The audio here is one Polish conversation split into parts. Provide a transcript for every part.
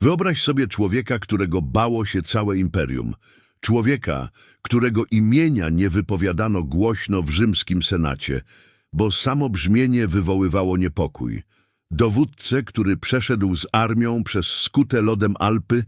Wyobraź sobie człowieka, którego bało się całe imperium. Człowieka, którego imienia nie wypowiadano głośno w rzymskim senacie, bo samo brzmienie wywoływało niepokój. Dowódcę, który przeszedł z armią przez skute lodem Alpy,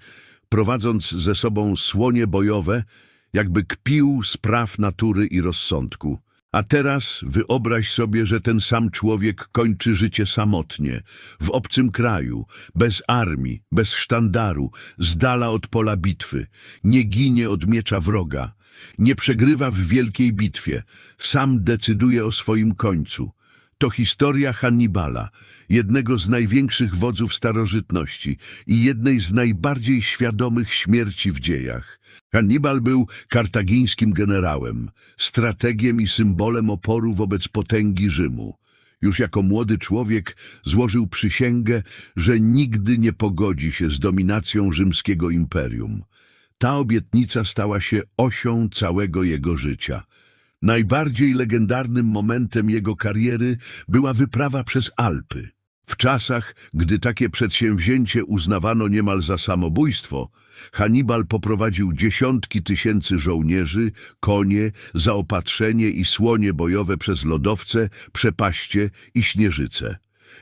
prowadząc ze sobą słonie bojowe, jakby kpił z praw natury i rozsądku. A teraz wyobraź sobie, że ten sam człowiek kończy życie samotnie, w obcym kraju, bez armii, bez sztandaru, z dala od pola bitwy, nie ginie od miecza wroga, nie przegrywa w wielkiej bitwie, sam decyduje o swoim końcu. To historia Hannibala, jednego z największych wodzów starożytności i jednej z najbardziej świadomych śmierci w dziejach. Hannibal był kartagińskim generałem, strategiem i symbolem oporu wobec potęgi Rzymu. Już jako młody człowiek złożył przysięgę, że nigdy nie pogodzi się z dominacją rzymskiego imperium. Ta obietnica stała się osią całego jego życia. Najbardziej legendarnym momentem jego kariery była wyprawa przez Alpy. W czasach, gdy takie przedsięwzięcie uznawano niemal za samobójstwo, Hannibal poprowadził dziesiątki tysięcy żołnierzy, konie, zaopatrzenie i słonie bojowe przez lodowce, przepaście i śnieżyce.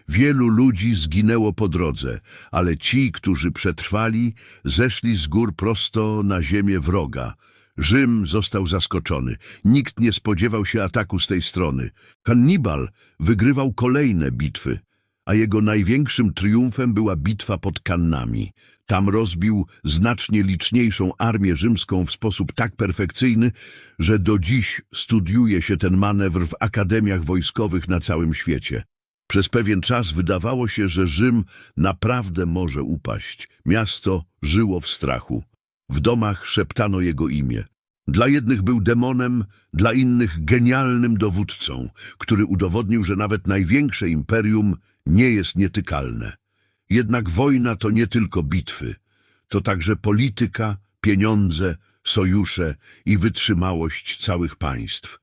Wielu ludzi zginęło po drodze, ale ci, którzy przetrwali, zeszli z gór prosto na ziemię wroga. Rzym został zaskoczony. Nikt nie spodziewał się ataku z tej strony. Hannibal wygrywał kolejne bitwy, a jego największym triumfem była bitwa pod Kannami. Tam rozbił znacznie liczniejszą armię rzymską w sposób tak perfekcyjny, że do dziś studiuje się ten manewr w akademiach wojskowych na całym świecie. Przez pewien czas wydawało się, że Rzym naprawdę może upaść. Miasto żyło w strachu. W domach szeptano jego imię. Dla jednych był demonem, dla innych genialnym dowódcą, który udowodnił, że nawet największe imperium nie jest nietykalne. Jednak wojna to nie tylko bitwy, to także polityka, pieniądze, sojusze i wytrzymałość całych państw.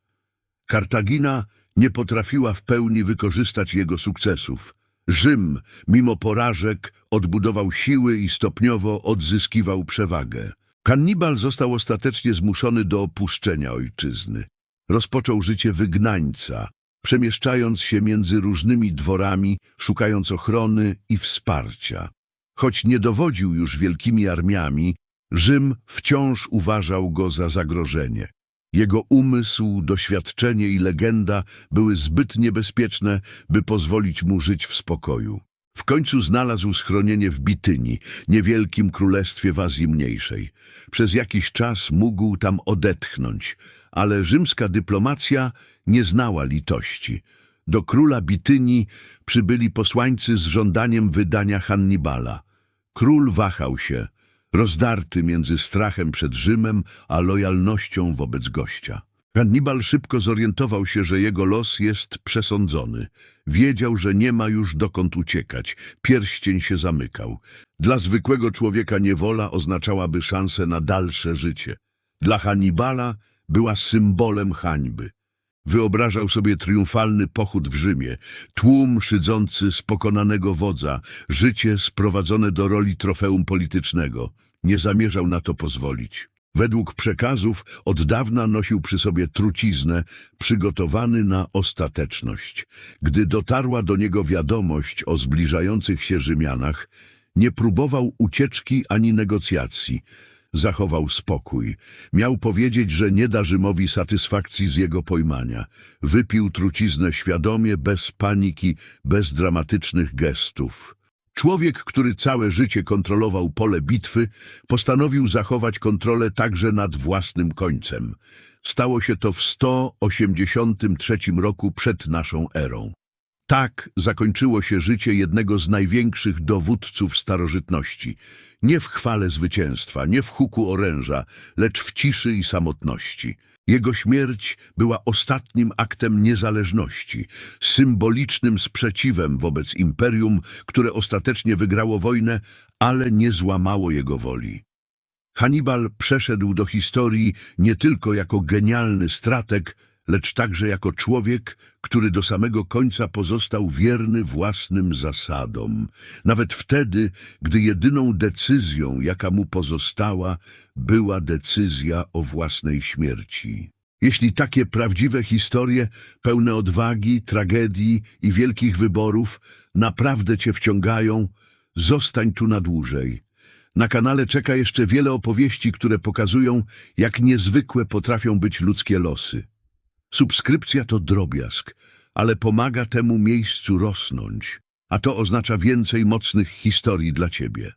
Kartagina nie potrafiła w pełni wykorzystać jego sukcesów. Rzym, mimo porażek, odbudował siły i stopniowo odzyskiwał przewagę. Hannibal został ostatecznie zmuszony do opuszczenia ojczyzny. Rozpoczął życie wygnańca, przemieszczając się między różnymi dworami, szukając ochrony i wsparcia. Choć nie dowodził już wielkimi armiami, Rzym wciąż uważał go za zagrożenie. Jego umysł, doświadczenie i legenda były zbyt niebezpieczne, by pozwolić mu żyć w spokoju. W końcu znalazł schronienie w Bityni, niewielkim królestwie w Azji Mniejszej. Przez jakiś czas mógł tam odetchnąć, ale rzymska dyplomacja nie znała litości. Do króla Bityni przybyli posłańcy z żądaniem wydania Hannibala. Król wahał się, rozdarty między strachem przed Rzymem a lojalnością wobec gościa. Hannibal szybko zorientował się, że jego los jest przesądzony. Wiedział, że nie ma już dokąd uciekać. Pierścień się zamykał. Dla zwykłego człowieka niewola oznaczałaby szansę na dalsze życie. Dla Hannibala była symbolem hańby. Wyobrażał sobie triumfalny pochód w Rzymie, tłum szydzący z pokonanego wodza, życie sprowadzone do roli trofeum politycznego. Nie zamierzał na to pozwolić. Według przekazów od dawna nosił przy sobie truciznę, przygotowany na ostateczność. Gdy dotarła do niego wiadomość o zbliżających się Rzymianach, nie próbował ucieczki ani negocjacji. Zachował spokój. Miał powiedzieć, że nie da Rzymowi satysfakcji z jego pojmania. Wypił truciznę świadomie, bez paniki, bez dramatycznych gestów. Człowiek, który całe życie kontrolował pole bitwy, postanowił zachować kontrolę także nad własnym końcem. Stało się to w 183 roku przed naszą erą. Tak zakończyło się życie jednego z największych dowódców starożytności. Nie w chwale zwycięstwa, nie w huku oręża, lecz w ciszy i samotności. Jego śmierć była ostatnim aktem niezależności, symbolicznym sprzeciwem wobec imperium, które ostatecznie wygrało wojnę, ale nie złamało jego woli. Hannibal przeszedł do historii nie tylko jako genialny strateg, lecz także jako człowiek, który do samego końca pozostał wierny własnym zasadom, nawet wtedy, gdy jedyną decyzją, jaka mu pozostała, była decyzja o własnej śmierci. Jeśli takie prawdziwe historie, pełne odwagi, tragedii i wielkich wyborów, naprawdę cię wciągają, zostań tu na dłużej. Na kanale czeka jeszcze wiele opowieści, które pokazują, jak niezwykłe potrafią być ludzkie losy. Subskrypcja to drobiazg, ale pomaga temu miejscu rosnąć, a to oznacza więcej mocnych historii dla ciebie.